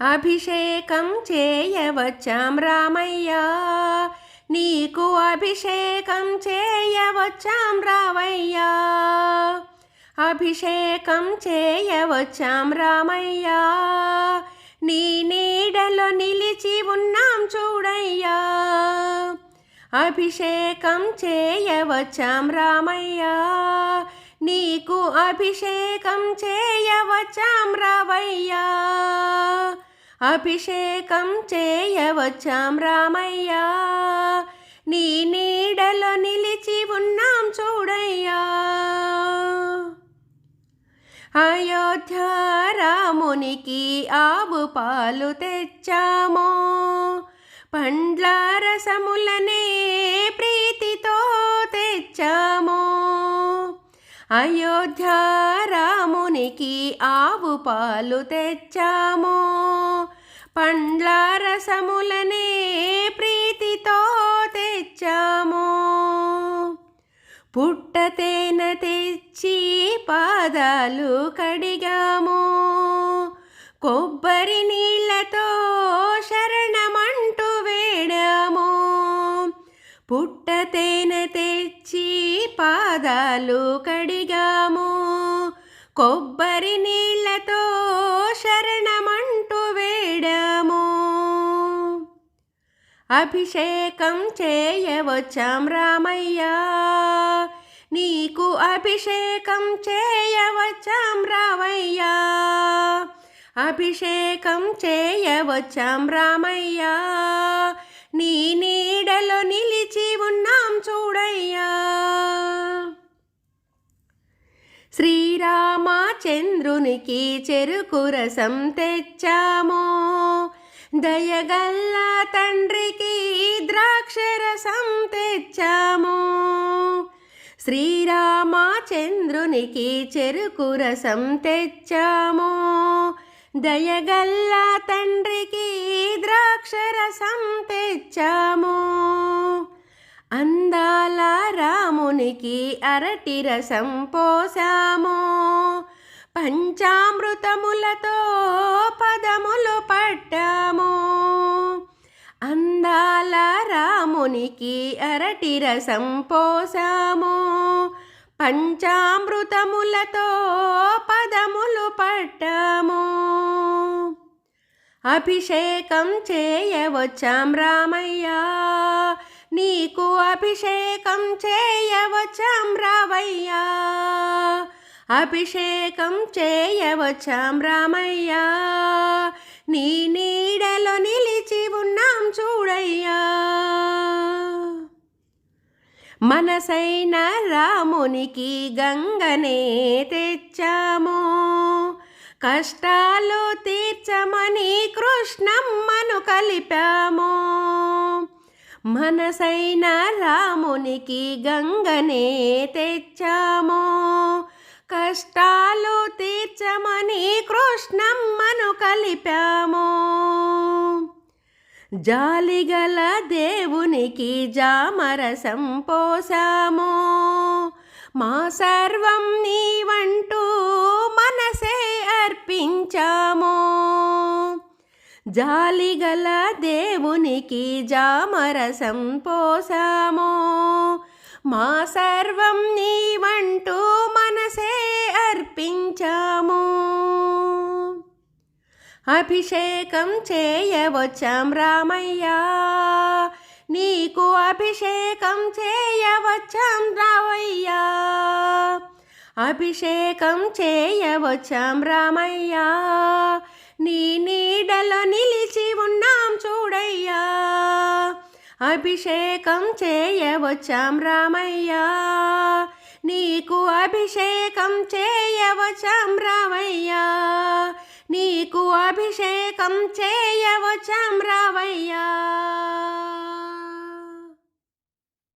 అభిషేకం చేయవచ్చాం రామయ్యా. నీకు అభిషేకం చేయవచ్చాం రామయ్యా. అభిషేకం చేయవచ్చాం రామయ్యా. నీ నీడలో నిలిచి ఉన్నాం చూడయ్యా. అభిషేకం చేయవచ్చాం రామయ్యా. నీకు అభిషేకం చేయవచ్చాం రావయ్యా. అభిషేకం చేయవచ్చాం రామయ్యా. నీ నీడలో నిలిచి ఉన్నాం చూడయ్యా. అయోధ్య రామునికి ఆవు పాలు తెచ్చామో. పండ్ల రసములనే ప్రీతి అయోధ్య రామునికి ఆవు పాలు తెచ్చామో. పండ్ల రసములనే ప్రీతితో తెచ్చామో. పుట్టతేన తెచ్చి పాదాలు కడిగాము. కొబ్బరి నీళ్ళతో శరణమంటూ వేడాము. పుట్టతేన తెచ్చి పాదాలు కడిగాము కొబ్బరి నీళ్ళతో శరణమంటూ వేడాము. అభిషేకం చేయవచ్చాం రామయ్య. నీకు అభిషేకం చేయవచ్చాం రామయ్య. అభిషేకం చేయవచ్చాం రామయ్య. నీ నీడలో నిలిచి ఉన్నాం చూడయ్యా. శ్రీ శ్రీరామచంద్రునికి చెరుకు రసం తెచ్చాము. దయగల్ల తండ్రికి ద్రాక్షరసం తెచ్చాము. శ్రీరామచంద్రునికి చెరుకు రసం తెచ్చాము. దయగల్ల తండ్రికి ద్రాక్షరసం తెచ్చాము. అందాల రామునికి అరటి రసం పోసాము. పంచామృతములతో పదములు పట్టాము. అందాల రామునికి అరటి రసం పోసాము. పంచామృతములతో పదములు పట్టాము. అభిషేకం చేయవచ్చాం రామయ్యా. నీకు అభిషేకం చేయవచ్చాం రావయ్యా అభిషేకం చేయవచ్చాం రామయ్యా నీ నీడలో నిలిచి ఉన్నాం చూడయ్యా. మనసైన రామునికి గంగనే తెచ్చాము. కష్టాలు తీర్చమని కృష్ణమ్మను కలిపాము. మనసైన రామునికి గంగనే తెచ్చాము. కష్టాలు తీర్చమని కృష్ణమ్మను కలిపాము. జాలిగల దేవునికి జామరసం పోసాము. మా సర్వం నీవంటూ మనసే అర్పించాము. జాలిగల దేవునికి జామరసం పోసామో. మా సర్వం నీవంటూ మనసే అర్పించాము. అభిషేకం చేయవచ్చాం రామయ్యా. నీకు అభిషేకం చేయవచ్చాం రావయ్యా. అభిషేకం చేయవచ్చాం రామయ్యా. నీ నీడలో నిలిచి ఉన్నాం చూడయ్యా. అభిషేకం చేయవచ్చాం రామయ్యా. నీకు అభిషేకం చేయవచ్చాం రామయ్యా. నీకు అభిషేకం చేయవచ్చాం రావయ్యా